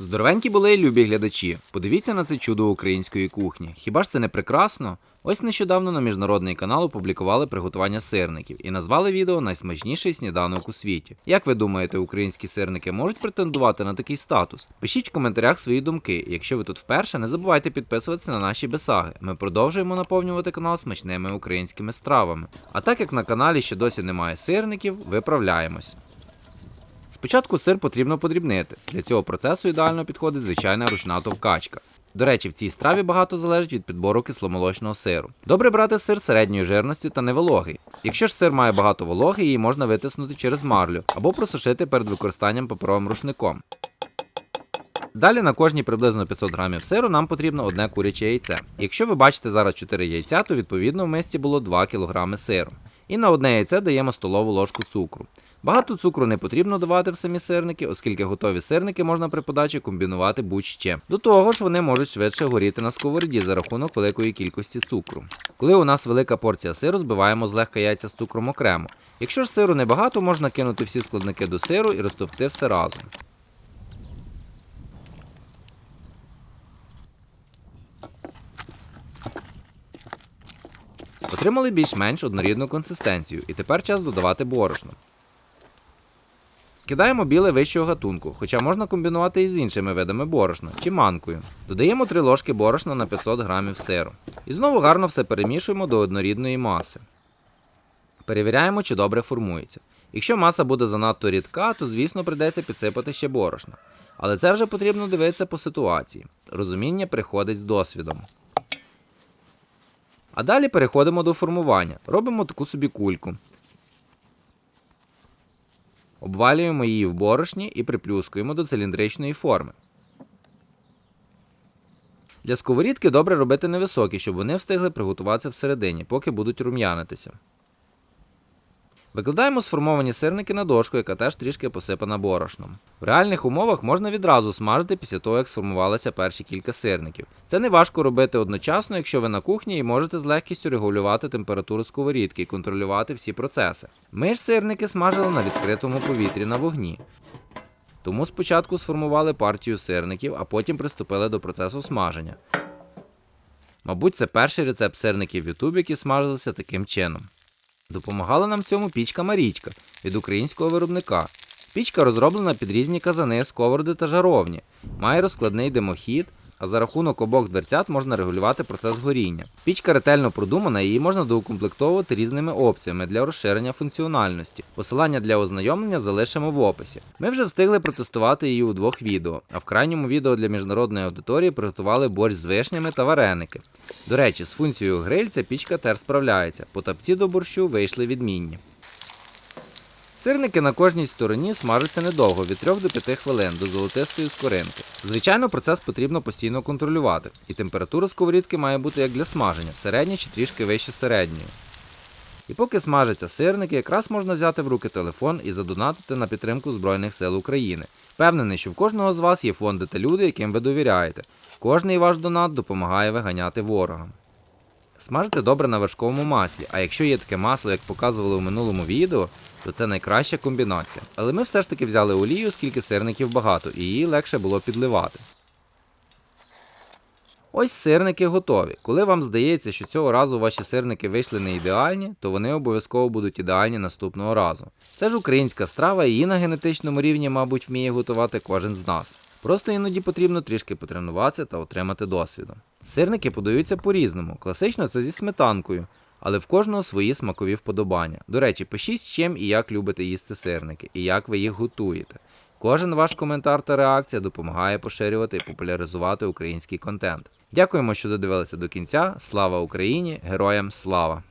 Здоровенькі були любі глядачі. Подивіться на це чудо української кухні. Хіба ж це не прекрасно? Ось нещодавно на міжнародний канал опублікували приготування сирників і назвали відео найсмачніший сніданок у світі. Як ви думаєте, українські сирники можуть претендувати на такий статус? Пишіть в коментарях свої думки. Якщо ви тут вперше, не забувайте підписуватися на наші бесаги. Ми продовжуємо наповнювати канал смачними українськими стравами. А так як на каналі ще досі немає сирників, виправляємось. Спочатку сир потрібно подрібнити. Для цього процесу ідеально підходить звичайна ручна товкачка. До речі, в цій страві багато залежить від підбору кисломолочного сиру. Добре брати сир середньої жирності та невологий. Якщо ж сир має багато вологи, її можна витиснути через марлю або просушити перед використанням паперовим рушником. Далі на кожні приблизно 500 грамів сиру нам потрібно одне куряче яйце. Якщо ви бачите зараз 4 яйця, то відповідно в мисці було 2 кг сиру. І на одне яйце даємо столову ложку цукру. Багато цукру не потрібно давати в самі сирники, оскільки готові сирники можна при подачі комбінувати будь-ще. До того ж, вони можуть швидше горіти на сковороді за рахунок великої кількості цукру. Коли у нас велика порція сиру, збиваємо злегка яйця з цукром окремо. Якщо ж сиру небагато, можна кинути всі складники до сиру і розтовкти все разом. Отримали більш-менш однорідну консистенцію, і тепер час додавати борошно. Кидаємо біле вищого гатунку, хоча можна комбінувати і з іншими видами борошна чи манкою. Додаємо 3 ложки борошна на 500 грамів сиру. І знову гарно все перемішуємо до однорідної маси. Перевіряємо, чи добре формується. Якщо маса буде занадто рідка, то звісно прийдеться підсипати ще борошна. Але це вже потрібно дивитися по ситуації. Розуміння приходить з досвідом. А далі переходимо до формування. Робимо таку собі кульку. Обвалюємо її в борошні і приплюскуємо до циліндричної форми. Для сковорідки добре робити невисокі, щоб вони встигли приготуватися всередині, поки будуть рум'янитися. Викладаємо сформовані сирники на дошку, яка теж трішки посипана борошном. В реальних умовах можна відразу смажити після того, як сформувалися перші кілька сирників. Це не важко робити одночасно, якщо ви на кухні і можете з легкістю регулювати температуру сковорідки і контролювати всі процеси. Ми ж сирники смажили на відкритому повітрі на вогні. Тому спочатку сформували партію сирників, а потім приступили до процесу смаження. Мабуть, це перший рецепт сирників в YouTube, які смажилися таким чином. Допомагала нам в цьому пічка Марічка від українського виробника. Пічка розроблена під різні казани, сковороди та жаровні, має розкладний димохід, а за рахунок обох дверцят можна регулювати процес горіння. Пічка ретельно продумана, її можна доукомплектовувати різними опціями для розширення функціональності. Посилання для ознайомлення залишимо в описі. Ми вже встигли протестувати її у двох відео, а в крайньому відео для міжнародної аудиторії приготували борщ з вишнями та вареники. До речі, з функцією гриль ця пічка теж справляється. Потапці до борщу вийшли відмінні. Сирники на кожній стороні смажаться недовго від 3 до 5 хвилин до золотистої скоринки. Звичайно, процес потрібно постійно контролювати, і температура сковорідки має бути як для смаження, середня чи трішки вище середньої. І поки смажаться сирники, якраз можна взяти в руки телефон і задонатити на підтримку Збройних сил України. Впевнений, що в кожного з вас є фонди та люди, яким ви довіряєте. Кожний ваш донат допомагає виганяти ворога. Смажте добре на вершковому маслі, а якщо є таке масло, як показували у минулому відео, то це найкраща комбінація. Але ми все ж таки взяли олію, оскільки сирників багато, і її легше було підливати. Ось сирники готові. Коли вам здається, що цього разу ваші сирники вийшли не ідеальні, то вони обов'язково будуть ідеальні наступного разу. Це ж українська страва, її на генетичному рівні, мабуть, вміє готувати кожен з нас. Просто іноді потрібно трішки потренуватися та отримати досвіду. Сирники подаються по-різному. Класично це зі сметанкою, але в кожного свої смакові вподобання. До речі, пишіть з чим і як любите їсти сирники, і як ви їх готуєте. Кожен ваш коментар та реакція допомагає поширювати і популяризувати український контент. Дякуємо, що додивилися до кінця. Слава Україні! Героям слава!